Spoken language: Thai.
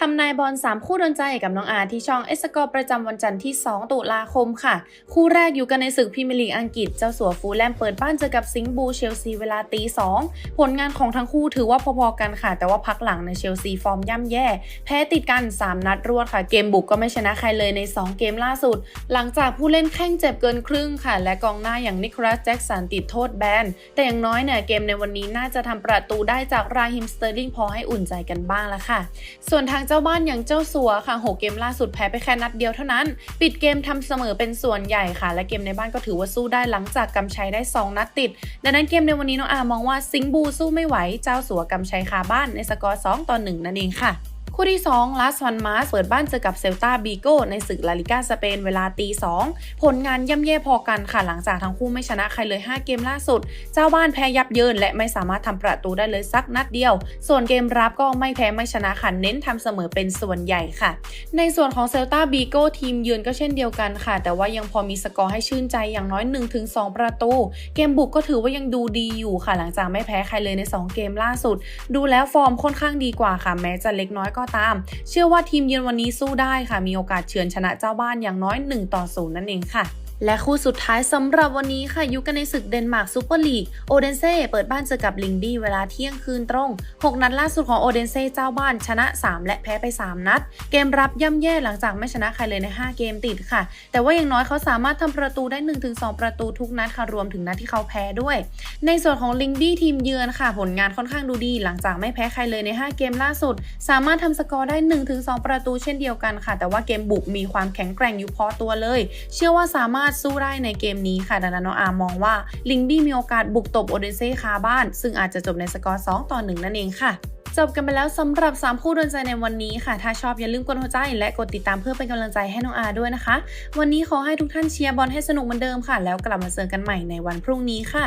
ทำนายบอล3 คู่โดนใจกับน้องอาที่ช่องเอสกอร์ประจำวันจันทร์ที่ 2 ตุลาคมค่ะ คู่แรกอยู่กันในศึกพรีเมียร์ลีกอังกฤษ เจ้าสัวฟูลแลมเปิดบ้านเจอกับสิงห์บูเชลซีเวลาตี2ผลงานของทั้งคู่ถือว่าพอๆกันค่ะ แต่ว่าพักหลังในเชลซีฟอร์มย่ำแย่ แพ้ติดกัน 3 นัดรวดค่ะ เกมบุกก็ไม่ชนะใครเลยใน 2 เกมล่าสุด หลังจากผู้เล่นแข้งเจ็บเกินครึ่งค่ะ และกองหน้าอย่างนิโคลัสแจ็กสันติดโทษแบน แต่อย่างน้อยเนี่ยเกมในวันนี้น่าจะทำประตูได้จากราฮิมสเตอร์ลิงพอให้อุ่นใจกันบ้างแล้วค่ะ ส่วนทางเจ้าบ้านอย่างเจ้าสัวค่ะโหเกมล่าสุดแพ้ไปแค่นัดเดียวเท่านั้น ปิดเกมทำเสมอเป็นส่วนใหญ่ค่ะ และเกมในบ้านก็ถือว่าสู้ได้หลังจากกำชัยได้ 2 นัดติด ดังนั้นเกมในวันนี้น้องอามองว่าสิงบูสู้ไม่ไหวเจ้าสัวกำชัยคาบ้านในสกอร์2ต่อ1นั่นเองค่ะ คู่ที่2ลาสวันมาสเปิดบ้านเจอกับเซลตาบีโกในศึกลาลิกาสเปนเวลาตี2ผลงานย่ำแย่พอกันค่ะหลังจากทั้งคู่ไม่ชนะใครเลย 5 เกมล่าสุด เจ้าบ้านแพ้ยับเยินและไม่สามารถทำประตูได้เลยสักนัดเดียว ส่วนเกมรับก็ไม่แพ้ไม่ชนะค่ะเน้นทำเสมอเป็นส่วนใหญ่ค่ะ ในส่วนของเซลตาบีโกทีมเยือนก็เช่นเดียวกันค่ะ แต่ว่ายังพอมีสกอร์ให้ชื่นใจอย่างน้อย 1-2 ประตู เกมบุกก็ถือว่ายังดูดีอยู่ค่ะ หลังจากไม่แพ้ใครเลยใน 2 เกมล่าสุด ดูแล้วฟอร์มค่อนข้างดีกว่าค่ะ แม้จะเล็กน้อยก็ตาม เชื่อว่าทีมเยือนวันนี้สู้ได้ค่ะ มีโอกาสเฉือนชนะเจ้าบ้านอย่างน้อย 1 ต่อ 0 นั่นเองค่ะ และคู่สุดท้ายสำหรับวันนี้ค่ะอยู่กันในศึกเดนมาร์กซูเปอร์ลีกโอเดนเซ่เปิดบ้านเจอกับลิงบี้เวลาเที่ยงคืนตรง 6 นัดล่าสุดของโอเดนเซ่เจ้าบ้านชนะ 3 และแพ้ไป 3 นัด เกมรับย่ำแย่หลังจากไม่ชนะใครเลยใน 5 เกมติดค่ะ แต่ว่าอย่างน้อยเขาสามารถทำประตูได้ 1-2 ประตูทุกนัดค่ะรวมถึงนัดที่เขาแพ้ด้วย ในส่วนของลิงบี้ทีมเยือนค่ะ ผลงานค่อนข้างดูดี หลังจากไม่แพ้ใครเลยใน 5 เกมล่าสุด สามารถทำสกอร์ได้ 1-2 ประตูเช่นเดียวกันค่ะ แต่ว่าเกมบุกมีความแข็งแกร่งอยู่พอตัวเลย เชื่อว่าสามารถสู้ได้ในเกมนี้ค่ะดังนั้นน้องอาร์มองว่าลิงบี้มีโอกาสบุกตบโอเดนเซ่คาบ้าน ซึ่งอาจจะจบในสกอร์ 2 ต่อ 1 นั่นเองค่ะจบกันไปแล้วสำหรับ 3 คู่โดนใจในวันนี้ค่ะ ถ้าชอบอย่าลืมกดหัวใจและกดติดตามเพื่อเป็นกำลังใจให้น้องอาด้วยนะคะ วันนี้ขอให้ทุกท่านเชียร์บอลให้สนุกเหมือนเดิมค่ะ แล้วกลับมาเจอกันใหม่ในวันพรุ่งนี้ค่ะ